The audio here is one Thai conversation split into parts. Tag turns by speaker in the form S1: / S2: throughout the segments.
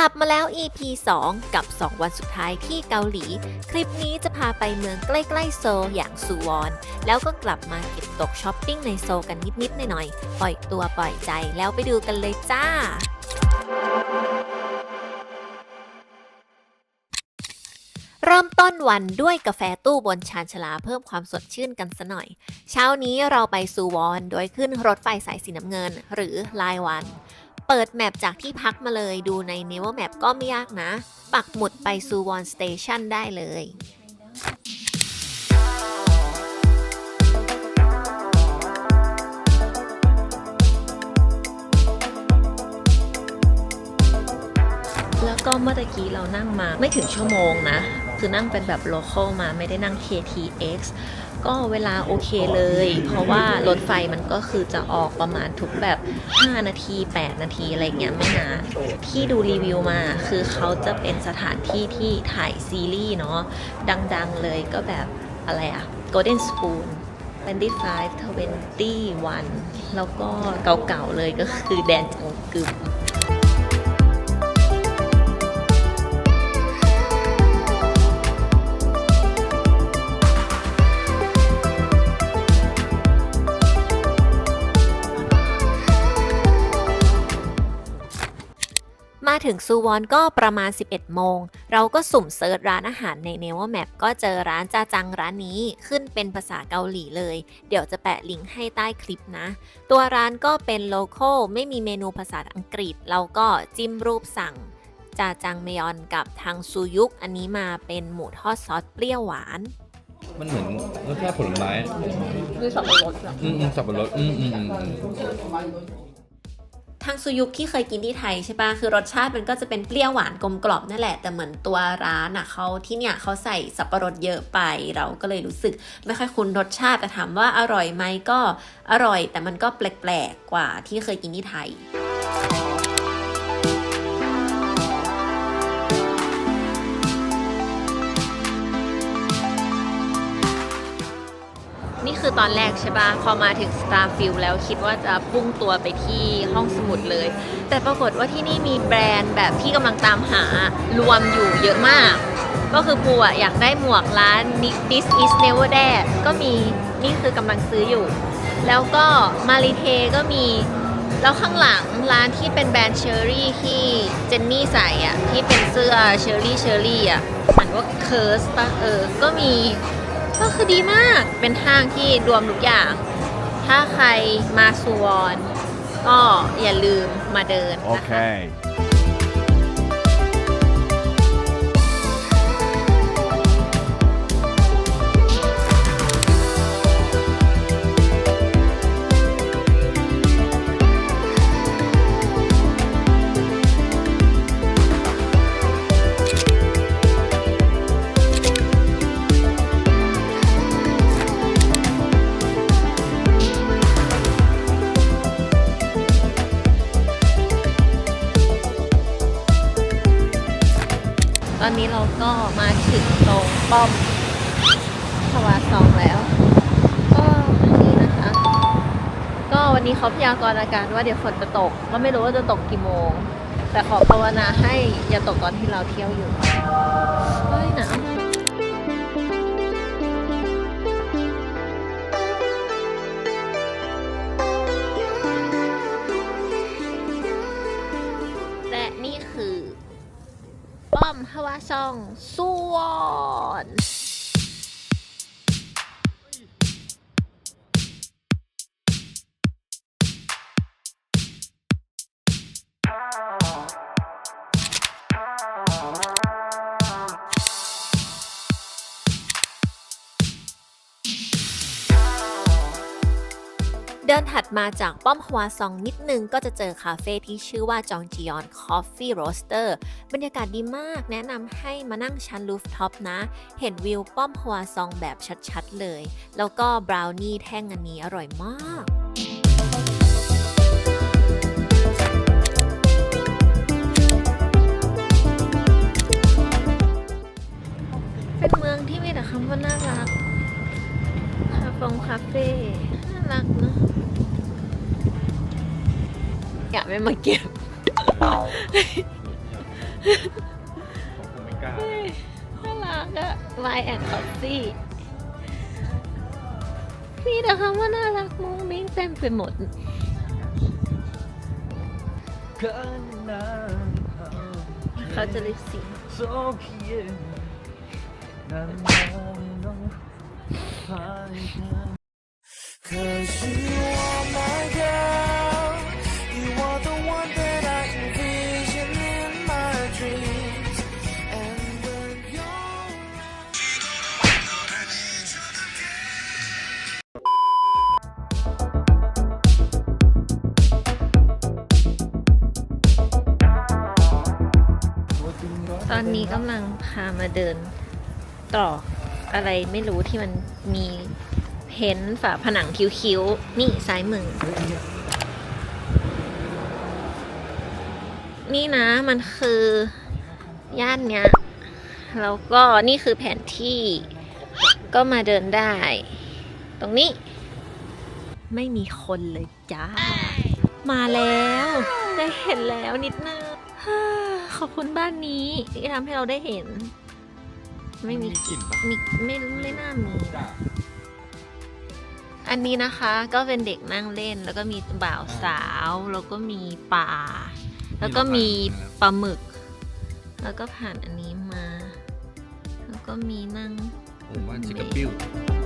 S1: กลับมาแล้ว EP 2 กับ 2 วันสุดท้ายที่เกาหลี คลิปนี้จะพาไปเมืองใกล้ ๆ โซลอย่างซูวอน แล้วก็กลับมาเก็บตกช้อปปิ้งในโซลกันนิด ๆ หน่อย ๆ ปล่อยตัวปล่อยใจแล้วไปดูกันเลยจ้าเริ่มต้นวันด้วยกาแฟตู้บนชานชลาเพิ่มความสดชื่นกันสะหน่อย เช้านี้เราไปซูวอน โดยขึ้นรถไฟสายสีน้ำเงิน หรือลายวัน เปิดแมปจากที่พักมาเลยดูใน n e v e r Map ก็ไม่ยากนะ ปักหมุดไปซูวอนสเตชันได้เลยแล้วก็เมื่อตะกี้เรานั่งมาไม่ถึงชั่วโมงนะ คือนั่งเป็นแบบ local มาไม่ได้นั่ง KTX ก็เวลาโอเคเลย เพราะว่ารถไฟมันก็คือจะออกประมาณทุกแบบ 5 นาที 8 นาทีอะไรเงี้ยไม่นานที่ดูรีวิวมาคือเขาจะเป็นสถานที่ที่ถ่ายซีรีส์เนาะดังๆเลยก็แบบอะไรอะ Golden Spoon 25 21 แล้วก็เก่าๆเลยก็คือแดนจงกึม มาถึงซูวอนก็ประมาณ 11 โมง เราก็สุ่มเซิร์ชร้านอาหารใน n e v e r Map ก็เจอร้านจาจังร้านนี้ขึ้นเป็นภาษาเกาหลีเลย เดี๋ยวจะแปะลิงก์ให้ใต้คลิปนะ ตัวร้านก็เป็นโล c a l ไม่มีเมนูภาษาอังกฤษ เราก็จิ้มรูปสั่งจาจังเมยอนกับทางซูยุกอันนี้มาเป็นหมูทอดซอสเปรี้ยวหวาน
S2: มันเหมือนรสชาติผลไม้
S3: คือสับปะรดอะ
S2: อืมอืมสับปะรดอืมอืมอืมอืม
S1: ทางซูยุกที่เคยกินที่ไทยใช่ปะคือรสชาติมันก็จะเป็นเปรี้ยวหวานกลมกล่อมนั่นแหละ แต่เหมือนตัวร้านอะเขาที่เนี่ยเขาใส่สับปะรดเยอะไป เราก็เลยรู้สึกไม่ค่อยคุ้นรสชาติแต่ถามว่าอร่อยไหมก็อร่อย แต่มันก็แปลกๆกว่าที่เคยกินที่ไทย ตอนแรกใช่ปะพอมาถึง Starfield แล้วคิดว่าจะพุ่งตัวไปที่ห้องสมุดเลย แต่ปรากฏว่าที่นี่มีแบรนด์แบบที่กำลังตามหารวมอยู่เยอะมาก ก็คือปูอะอยากได้หมวกร้าน This is Never There ก็มีนี่คือกำลังซื้ออยู่ แล้วก็มาริเทก็มี แล้วข้างหลังร้านที่เป็นแบรนด์เชอรี่ที่เจนนี่ใส่อะที่เป็นเสื้อเชอรี่เชอรี่อะอ่านว่าเคิร์สปะเออ ก็มี ก็คือดีมาก เป็นห้างที่รวมทุกอย่าง ถ้าใครมาสุวรรณก็อย่าลืมมาเดินนะคะ
S4: Okay.
S1: ป้อมทวาซองแล้ว ก็นี่นะคะ ก็วันนี้เขาพยากรณ์อากาศว่าเดี๋ยวฝนจะตก ก็ไม่รู้ว่าจะตกกี่โมง แต่ขอภาวนาให้อย่าตกตอนที่เราเที่ยวอยู่เฮ้ยหนาว ป้อมฮวาซองซูวอน เดินถัดมาจากป้อมฮวาซองนิดนึงก็จะเจอคาเฟ่ที่ชื่อว่าจองจียอนคอฟฟี่โรสเตอร์บรรยากาศดีมากแนะนำให้มานั่งชั้นลูฟท็อปนะ เห็นวิวป้อมฮวาซองแบบชัดๆเลย แล้วก็บราวนี่แท่งอันนี้อร่อยมากเป็นเมืองที่มีแต่คำว่าน่ารัก คาเฟ่คาเฟ่น่ารักเนะ อยากไม่มาเก็บ
S2: ผมไม่กล้า
S1: น่ารักอะวายแอนคอซี่มีแต่คำว่าน่ารักมุ้งมิ้งเต็มไปหมดเขาจะลิปซิงค์
S4: Cause
S1: นี้กำลังพามาเดินตรอกอะไรไม่รู้ที่มันมีเพ้นฝาผนังคิ้วๆ นี่ซ้ายมือ นี่นะมันคือย่านเนี้ย แล้วก็นี่คือแผนที่ก็มาเดินได้ ตรงนี้ ไม่มีคนเลยจ้า มาแล้ว ได้เห็นแล้วนิดนึงฮ่า ขอบคุณบ้านนี้ที่ทำให้เราได้เห็น ไม่มี
S2: มีกลิ่นปะ
S1: มีไม่ไม่น่ามี อันนี้นะคะก็เป็นเด็กนั่งเล่น แล้วก็มีบ่าวสาว แล้วก็มีป่า แล้วก็มีปลาหมึก แล้วก็ผ่านอันนี้มา แล้วก็มีนั่ง
S2: ผมว่าชิคกปิ้ว
S1: ข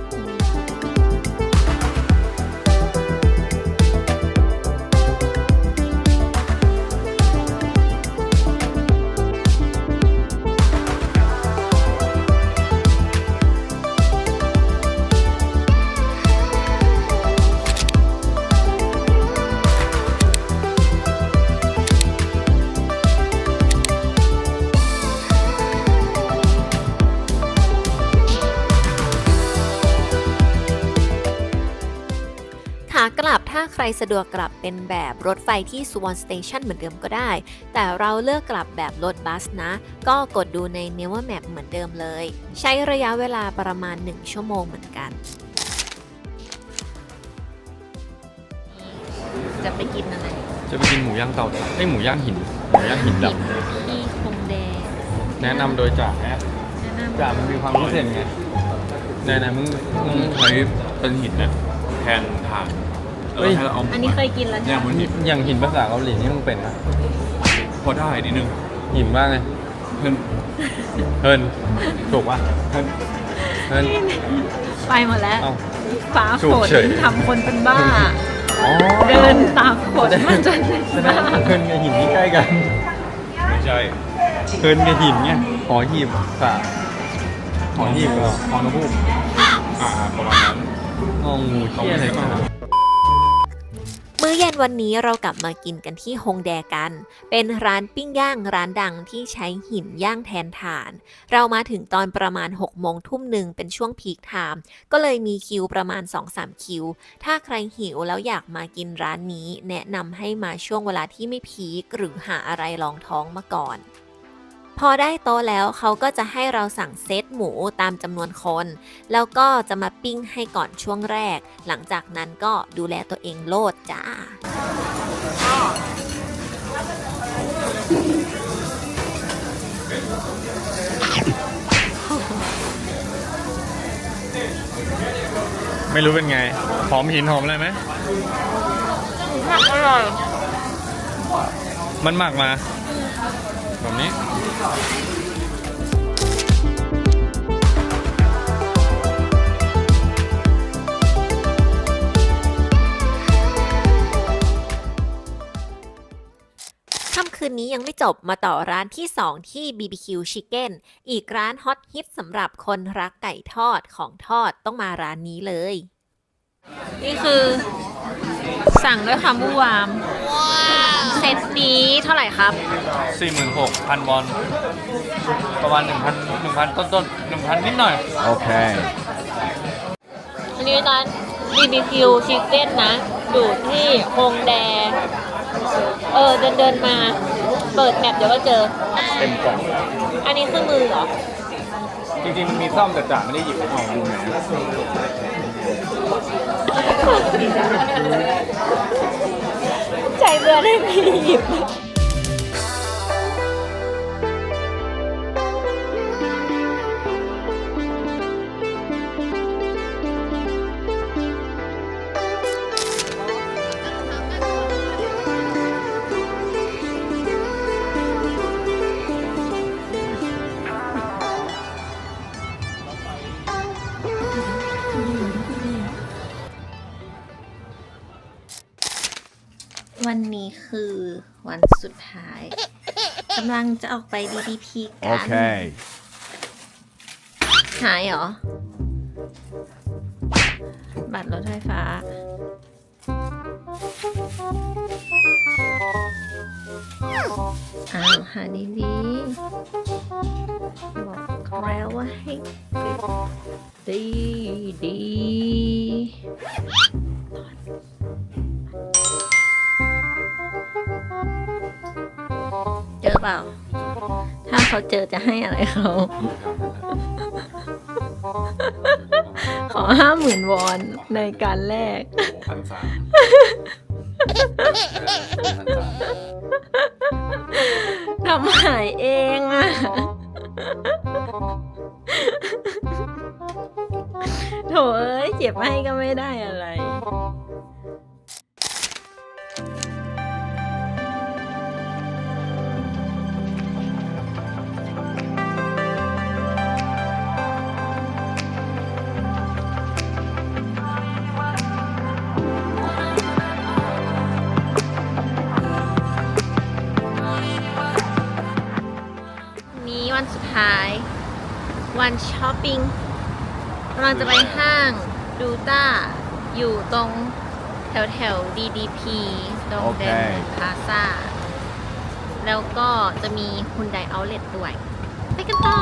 S1: รสะดวกกลับเป็นแบบรถไฟที่สวอนสเตชันเหมือนเดิมก็ได้ แต่เราเลือกกลับแบบรถบัสนะ ก็กดดูใน n e v e r Map เหมือนเดิมเลย ใช้ระยะเวลาประมาณ 1 ชั่วโมงเหมือนกัน จะไปกินอะไร
S2: จะไปกินหมูย่างเตาถ่านไอยหมูย่างหิน หมูย่างหินด
S1: ที่คงแดงำ
S2: แนะนำโดยจ่าแนะ
S1: แนะนำ
S2: จ่ามันมีความพิเศษไงไหนๆมึงมึงใช้เป็นหินนะแทนถ่าน
S5: เออให้เราเอา
S1: อันนี้เคยกินแล้ว
S5: ย่า
S1: ใช่
S5: ง
S1: ไหม
S5: บนหิน
S2: อย่างหินภาษาเกาหลีนี่มึงเป็นนะ
S5: พอได้นิดนึง
S2: หินว่าไง
S5: เพื่อน
S2: เฮินถูกปะ
S5: เพื่อน
S2: เฮิน
S1: ไปหมดแล้ว
S2: เอ้า
S1: ฟ้า
S2: ถู
S1: ฝ
S2: ก
S1: น
S2: เฉย
S1: ทำคนเป็นบ้า
S2: อ๋อ
S1: เดินตามฝนมาจนเป็น
S2: แสด
S1: บ้าง
S2: ว่าเฮินกับหินนี่ใกล้กัน
S5: ไม่ใช่
S2: เฮินกับหินไงหอหีบฝาหอหีบเหรอหอนกฮูก
S5: อ่าประมาณนั้น
S2: งองูเชี่ยอะไรกัน
S1: มื้ อเย็นวันนี้เรากลับมากินกันที่ฮงแดกัน เป็นร้านปิ้งย่างร้านดังที่ใช้หินย่างแทนถ่าน เรามาถึงตอนประมาณ6โมงทุ่มหนึ่งเป็นช่วงพีคไทม์ก็เลยมีคิวประมาณ 2-3 คิว ถ้าใครหิวแล้วอยากมากินร้านนี้ แนะนำให้มาช่วงเวลาที่ไม่พีคหรือหาอะไรรองท้องมาก่อน พอได้โต๊ะแล้วเขาก็จะให้เราสั่งเซตหมูตามจำนวนคน แล้วก็จะมาปิ้งให้ก่อนช่วงแรก หลังจากนั้นก็ดูแลตัวเองโลดจ้า
S2: ไม่รู้เป็นไง หอมหินหอมอะไรไหม
S1: อร่อย
S2: มันหมักมา แบบนี้
S1: ค่ำคืนนี้ยังไม่จบมาต่อร้านที่ 2 ที่ BBQ Chicken อีกร้านฮอตฮิตสำหรับคนรักไก่ทอดของทอดต้องมาร้านนี้เลย นี่คือ สั่งด้วยคำว่าวาม เซตนี้เท่าไหร่ครับ
S2: สี่หมื่นหกพันบอลประมาณหนึ่งพันหนึ่งพันต้นต้นหนึ่งพันนิดหน่อย
S5: โอเค
S1: อันนี้ร้าน BBQ Chicken นะ อยู่ที่ฮงแด เออ เดินเดินๆมา เปิดแมปเดี๋ยวก็เจอ
S5: เต็มกล่อง
S1: อันนี้คือมือเหรอ
S5: จริงๆมันมีซ่อมแต่จ่าไม่ได้หยิบเอาดูไหน
S1: ใจเบื่อได้ไม่หยิบ
S3: คือวันสุดท้ายกำลังจะออกไป DDP กัน
S6: Okay.
S3: หายเหรอ บัตรรถไฟฟ้า อ้าวหาดีๆบอกแล้วว่าให้ดีดี เจอเปล่า ถ้าเขาเจอจะให้อะไรเขา ขอห้าหมื่นวอนในการแลก
S7: พันสามพันสาม
S3: ทำหายเองอะโถเอ้ยเจ็บให้ก็ไม่ได้อะไร วันสุดท้าย วันช้อปปิ้งกำลังจะไปห้างดูต้า อยู่ตรงแถวแถว DDP ตรงเด
S6: เค
S3: นพาซาแล้วก็จะมีฮุนไดเอาเลตด้วย ไปกันต่อ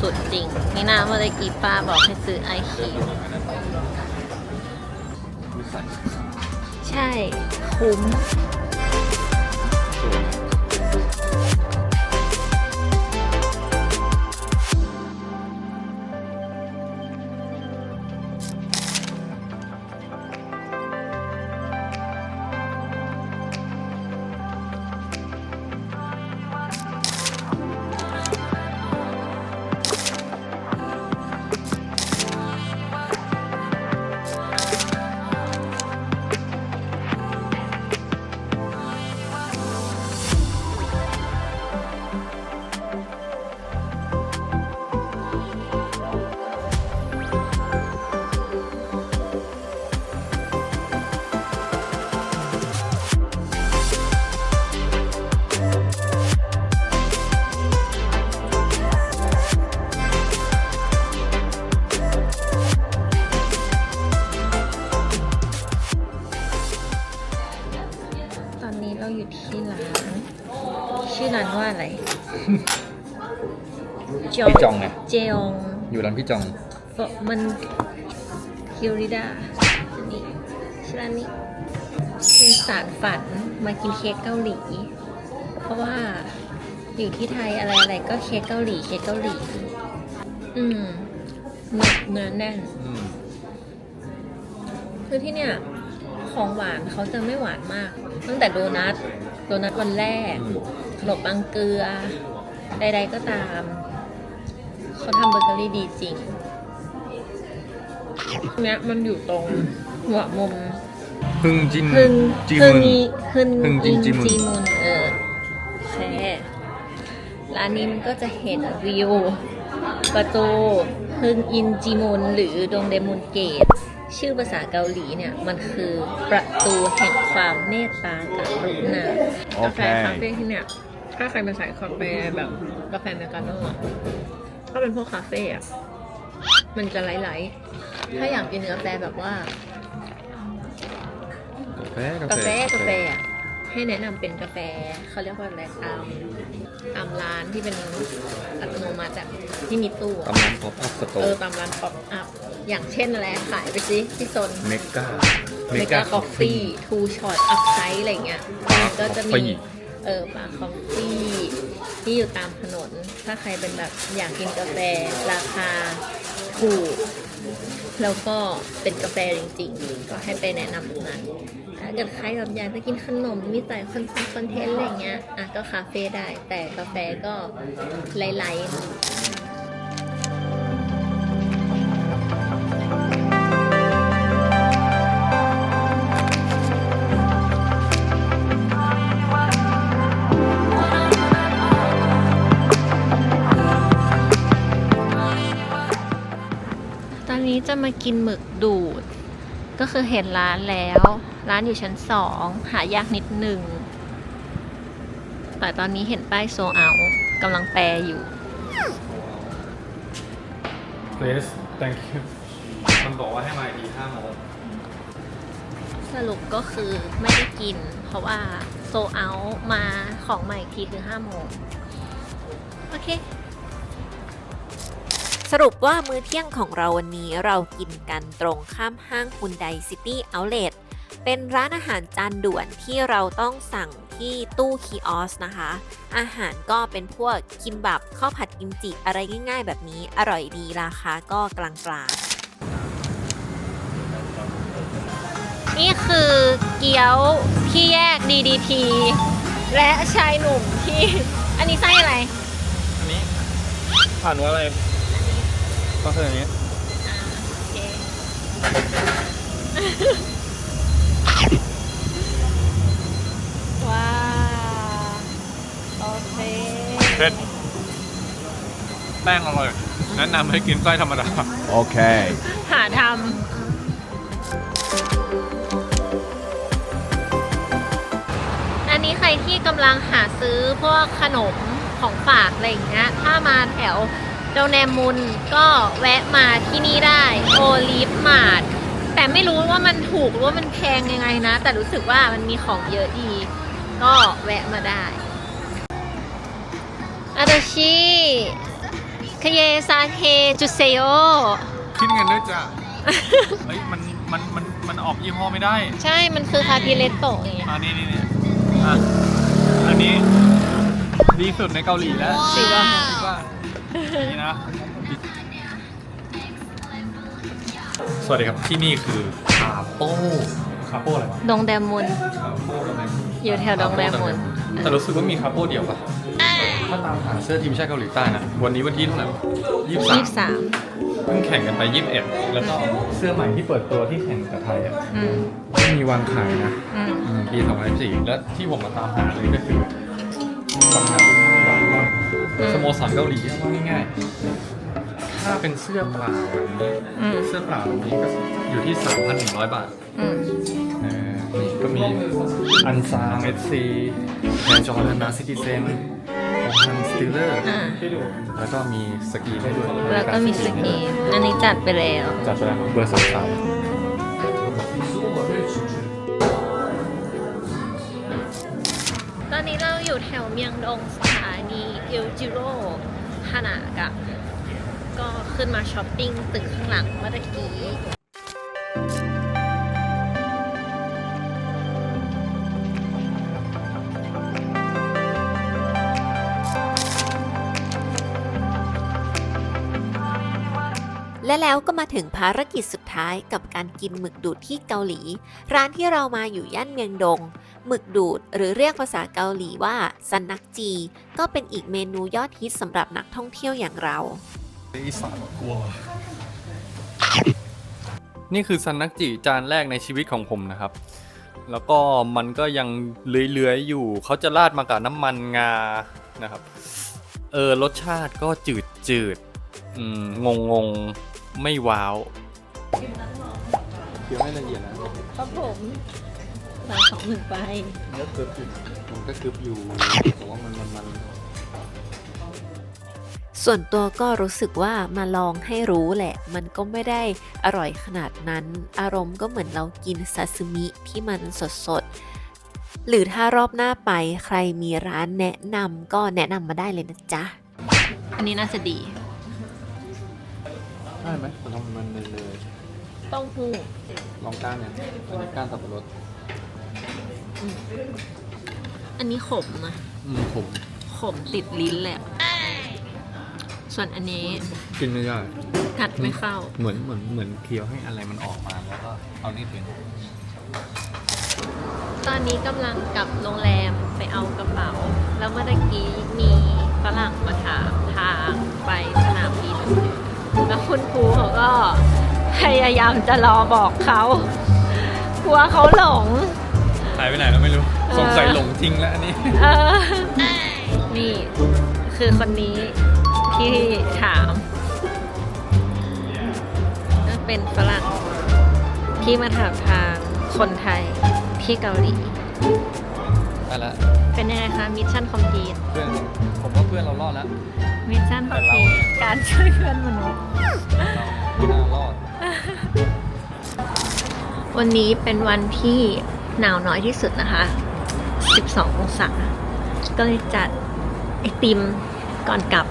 S3: สุดจริง นี่นาเมื่อกี้ป้าบอกให้ซื้อไอคิวใช่ คุ้มานว่าอะไร
S2: พี่จองไง
S3: เจอง
S2: อยู่ร้านพี่จอง
S3: ฟมันคิริดาอันนี้ชื่อร้านนี้เป็นสารฝันมากินเค้กเกาหลี เพราะว่าอยู่ที่ไทยอะไรอะไรๆก็เค้กเกาหลีเค้กเกาหลี อืมเนื้อเนื้อแน่น
S2: อืม
S3: คือที่เนี่ย ของหวานเขาจะไม่หวานมาก ตั้งแต่โดนัท โดนัทวันแรก
S2: อืม
S3: ข นมปังเกลือ ใด ๆ ก็ตาม เขาทำเบเกอรี่ดีจริงเนี้ยมันอยู่ตรงหัวมุม
S7: พึ่งจิน
S3: ฮึง
S7: จี
S3: ฮึ
S7: มึ
S3: ง
S7: น
S3: อีฮึง
S7: ฮึงจินจีมุน
S3: จีมุนเออโอเคร้านนี้มันก็จะเห็นวิว ประตูฮึงอินจีมุนหรือดงเดมุนเกต ชื่อภาษาเกาหลีเนี่ย มันคือประตูแห่งความเมตตากรุณา
S6: โอกา
S8: แฟ
S6: เค
S8: คาเฟ่ที่เนี่ย ถ้าใครเป็นสายกาแฟแบบกาแฟอเมริกาโน่อะถ้าเป็นพวกคาเฟ่อะมันจะไหลๆถ้าอยากกินกาแฟแบบว่า
S7: กาแฟ
S8: กาแฟกาแฟอะให้แนะนำเป็นกาแฟเขาเรียกว่าอะไรตามตามร้านที่เป็นอัตโนมัติอะที่มีตู้อะ
S2: ตำร้านป๊อปอัพสโต
S8: เออ
S2: ร์
S8: ตามร้านป๊อปอัพอย่างเช่นอะไรขายไปสิที่โซน
S2: เมกา
S8: เมกาคอฟฟี่ทูช็อตอัพไซส์อะไรเงี้ยมันก็จะมี
S2: Coffee
S8: เออปาคอฟฟี่ที่อยู่ตามถนน ถ้าใครเป็นแบบอยากกินกาแฟ ราคาถูก แล้วก็เป็นกาแฟจริงๆ ก็ให้ไปแนะนำตรงนั้นถ้าเกิดใครแบบอยากจะกินขนมมีใส่คอนคอนเทนต์อะไรเงี้ยอะก็คาเฟ่ได้แต่กาแฟก็ไล่ๆ
S3: นี้จะมากินหมึกดูด ก็คือเห็นร้านแล้ว ร้านอยู่ชั้นสองหายากนิดหนึ่ง แต่ตอนนี้เห็นป้ายโซเอากำลังแปลอยู่
S2: please thank you มันบอกว่าให้มาอีกห้าโมง
S3: สรุปก็คือไม่ได้กิน เพราะว่าโซเอามาของใหม่อีกทีคือ5โมงโอเค
S1: ส รุปว่ามื้อเที่ยงของเราวันนี้เรากินกันตรงข้ามห้างฮุนไดซิตี้เอาท์เลทเป็นร้านอาหารจานด่วนที่เราต้องสั่งที่ตู้คีออสนะคะ อาหารก็เป็นพวกคิมบับข้าวผัดกิมจิอะไรง่ายๆ แบบนี้อร่อยดีราคาก็กลางๆ
S3: นี่คือเกี๊ยวที่แยก DDT และชายหนุ่มที่ อันนี้ไส้อะไร
S2: อันนี้ผ่านว่าอะไร ก็คืออันนี้
S3: โอเคว้าวโอเค
S2: เผ็ดแป้งอร่อยแนะนำให้กินไส้ธรรมดา
S5: Okay.
S3: หาทำ อันนี้ใครที่กำลังหาซื้อพวกขนมของฝากอะไรอย่างเงี้ย ถ้ามาแถว โดแนมมุนก็แวะมาที่นี่ได้โอลิฟมาร์ทแต่ไม่รู้ว่ามันถูกหรือว่ามันแพงยังไงนะ แต่รู้สึกว่ามันมีของเยอะดี ก็แวะมาได้อาดาชิคเยซาเคจุเซโย
S2: คิดเงินด้วยจ้ะ เฮ้ยมันมันมันมันออกยี่ห้อไม่ได้
S3: ใช่ มันคือคาพิเลตโตะอย่างเงี้ย
S2: อ่านี่นี่นี่อะอันนี้ดีสุดในเกาหลีแล้ว
S3: จริงปะ
S2: จริงว่า นี่นะ สวัสดีครับที่นี่คือคาโป้คาโป้อะไรวะ
S3: ดงแดมมุน
S2: คาโป้อะไร
S3: อยู่แถวดงแดมมุน
S2: แต่รู้สึกว่ามีคาโป้เดียวปะถ้าตามหาเสื้อทีมชาติเกาหลีใต้นะ วันนี้วันที่เท่าไหร่ยี่สิบ
S3: ยี่สิบ
S2: สาม
S3: สาม
S2: เพิ่งแข่งกันไปยี่สิบเอ็ดแล้วก็เสื้อใหม่ที่เปิดตัวที่แข่งกับไทยอะ
S3: อืม
S2: ไม่มีวางขายนะ
S3: อืม
S2: อืมปี2014และที่ผมมาตามหาเลยก็คือสำนักแบบว่า สโมสรเกาหลีว่าง่ายๆ ถ้าเป็นเสื้อเปล่าแบบนี้
S3: อืม
S2: เสื้อเปล่าแบบนี้ก็อยู่ที่ 3,100 บาท
S3: อืม
S2: เออนี่ก็มีอันซาเมสซีแมนจอร์แดนนาซิติเซนโอฮันสติลเลอร์
S3: อ่า
S2: แล้วก็มีสกีให้ด้วย
S3: แล้วก็มีสกีอันนี้จัดไปแล้ว
S2: จัดไปแล้วเบอร์สามสาม
S3: ตอนนี้เราอยู่แถวเมียงดงสถานีเอลจิโร่ฮานากะก็ขึ้นมาช้อปปิ้งตึกข้างหลังเมื่อกี้
S1: และแล้วก็มาถึงภารกิจสุด ท้ายกับการกินหมึกดูดที่เกาหลี ร้านที่เรามาอยู่ย่านเมียงดง หมึกดูดหรือเรียกภาษาเกาหลีว่าซันนักจี ก็เป็นอีกเมนูยอดฮิตสำหรับนักท่องเที่ยวอย่างเรา
S2: อีสานกลัว นี่คือซันนักจิจานแรกในชีวิตของผมนะครับ แล้วก็มันก็ยังเลื้อยๆอยู่ เขาจะราดมากับน้ำมันงา นะครับ เออรสชาติก็จืดจืดๆอืมงงงไม่ว้าว เคี้ยวให้ละเอียดนะครับ
S3: ผมสามสองหนึ่งไป
S2: เนื้อกรึบอยู่มันก็กรึบอยู่แต่ว่ามันมันมัน
S1: ส่วนตัวก็รู้สึกว่ามาลองให้รู้แหละ มันก็ไม่ได้อร่อยขนาดนั้น อารมณ์ก็เหมือนเรากินซาซิมิที่มันสดๆ หรือถ้ารอบหน้าไปใครมีร้านแนะนำก็แนะนำมาได้เลยนะจ๊ะ
S3: อันนี้น่าจะดี
S2: ได้ไหมแต่ทำมันเลย เลย
S3: ต้องหู้
S2: ลองก้านเนี่ยอันนี้ก้านสับปะรด
S3: อันนี้ขมนะ
S2: อืมผม
S3: ขมติดลิ้นแหลยอะส่วนอันนี้
S2: กินไม่ได้
S3: กัดไม่เข้า
S2: เหมือนเหมือนเหมือนเคี้ยวให้อะไรมันออกมาแล้วก็เอานี่ถึง
S3: ตอนนี้กำลังกลับโรงแรมไปเอากระเป๋า แล้วเมื่อตะกี้มีฝรั่งมาถามทางไปสนามบินแล้วคุณครูเขาก็ พยายามจะรอบอกเขากลัวเขาหลง
S2: หายไปไหนแล้วไม่รู้
S3: เออ
S2: สงสัยหลงทิ้งแล้วอันนี้
S3: เออ นี่ คือคนนี้ที่ถามเป็นเป็นฝรั่งที่มาถามทางคนไทยที่เกาหลี
S2: ไปละ
S3: เป็นยังไงคะมิชชั่นคอมพลีท
S2: เพื่อนผมว่าเพื่อนเรารอดแล้ว
S3: มิชชั่นคอมพลีทการช่วยเพื่อนมนุษย์
S2: ไม่น่ารอด
S3: วันนี้เป็นวันที่หนาวน้อยที่สุดนะคะ 12 องศา ก็เลยจัดไอติมก่อนกลับ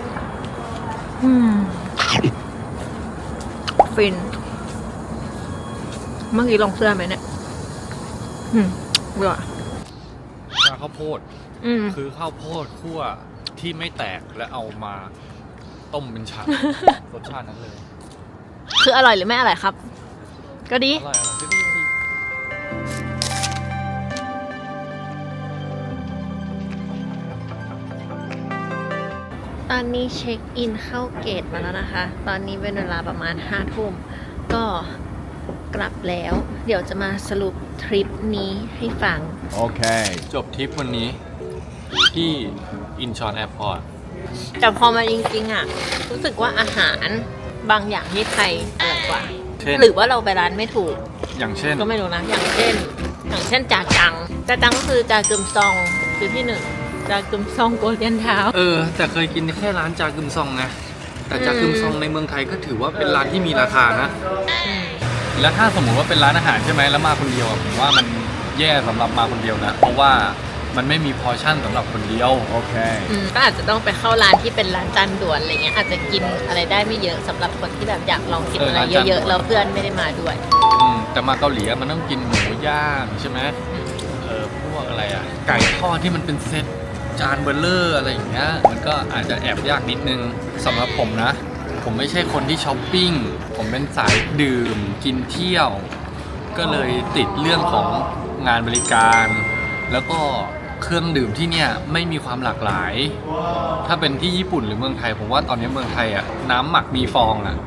S3: อืม ฟิน เมื่อกี้ลองเสื้อไหมเนี่ย อืมเบื่อ
S2: ชาข้าวโพด
S3: อืม
S2: คือข้าวโพดคั่วที่ไม่แตกและเอามาต้มเป็นชารสชาตินั้นเลย
S3: คืออร่อยหรือไม่อร่อยครับ ก็ดี
S2: อร่อยอร่อยดีดีดี
S3: ตอนนี้เช็คอินเข้าเกตมาแล้วนะคะ ตอนนี้เป็นเวลาประมาณห้าทุ่ม ก็กลับแล้ว เดี๋ยวจะมาสรุปทริปนี้ให้ฟัง
S2: จบทริปวันนี้ ที่อินชอนแอร์พอร์ต
S3: แต่พอมาจริงๆอะ รู้สึกว่าอาหาร บางอย่างที่ไทยอร่อยกว่า
S2: เช่น
S3: หรือว่าเราไปร้านไม่ถูก
S2: อย่างเช่น
S3: ก็ไม่รู้นะ อย่างเช่น อย่างเช่นจาจังจาจังก็คือจากึมซองคือที่หนึ่งจากึมซองโกลเด้นเท้า
S2: เออ แต่เคยกินแค่ร้านจากึมซองนะแต่จากึมซองในเมืองไทยก็ถือว่าเป็นร้านที่มีราคานะ แล้วถ้าสมมติว่าเป็นร้านอาหารใช่ไหมแล้วมาคนเดียวอะผมว่ามันแย่สำหรับมาคนเดียวนะ เพราะว่า มันไม่มีพอร์ชั่นสำหรับคนเดียว โอเค
S3: อืมก็อาจจะต้องไปเข้าร้านที่เป็นร้านจานด่วนอะไรเงี้ยอาจจะกินอะไรได้ไม่เยอะสำหรับคนที่แบบอยากลองกิน
S2: เออ
S3: อะไร
S2: ร้านจานด่
S3: เย
S2: วน
S3: อะๆแล้วเพื่อนไม่ได้มาด้วย
S2: อืมแต่มาเกาหลีอะมันต้องกินหมูย่างใช่ไหมเออพวกอะไรอะ ไก่ทอดที่มันเป็นเซตจานเบลเลอร์อะไรอย่างเงี้ย มันก็อาจจะแอบยากนิดนึงสำหรับผมนะ ผมไม่ใช่คนที่ช้อปปิ้ง ผมเป็นสายดื่มกินเที่ยว ก็เลยติดเรื่องของงานบริการ แล้วก็ เครื่องดื่มที่เนี่ยไม่มีความหลากหลาย ถ้าเป็นที่ญี่ปุ่นหรือเมืองไทย ผมว่าตอนนี้เมืองไทยอะน้ำหมักมีฟองอะ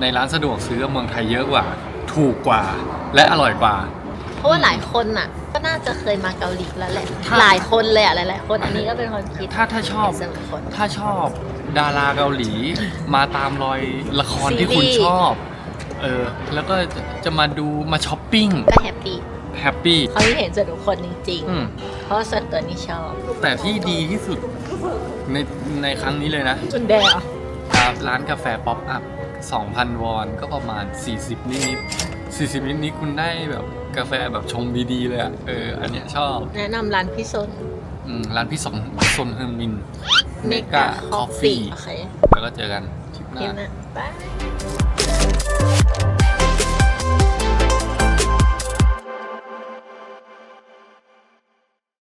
S2: ในร้านสะดวกซื้อเมืองไทยเยอะกว่า ถูกกว่า และอร่อยกว่า
S3: เพราะว่าหลายคนน่ะ ก็น่าจะเคยมาเกาหลีแล้วแหละ
S2: ถ้า
S3: หลายคนเลยอะหลายๆคนอันนี้ก็เป็นความคิด
S2: ถ้าถ้าชอบ
S3: ส่วนบุคคล
S2: ถ้าชอบดาราเกาหลี มาตามรอยละครที่
S3: ซีรีส์
S2: คุณชอบ เออ แล้วก็จะจะมาดูมาช้อปปิ้ง
S3: ก็แฮปปี้
S2: แฮปปี้
S3: เขาที่เห็นส่วนบุคคลจริง
S2: อืม
S3: ๆ เพราะว่าส่วนตัวนี้ชอบ
S2: แต่ที่ดีที่สุดในในครั้งนี้เลยนะ
S3: จุนแดง
S2: ครับร้านกาแฟป๊อปอัพ 2,000 วอนก็ประมาณ 40 นิดๆ40นิดๆคุณได้แบบกาแฟแบบชงดีๆ เลยอะเออ อันเนี้ยชอบ
S3: แนะนำร้านพี่ซน
S2: อืมร้านพี่สองซนเฮอร์มิน
S3: เม
S2: Mega
S3: กาคอฟ
S2: Coffee
S3: ฟี่โอเค
S2: แล้วก็เจอกันทริปห
S3: เดี๋ยว
S2: น้า
S3: นะบาย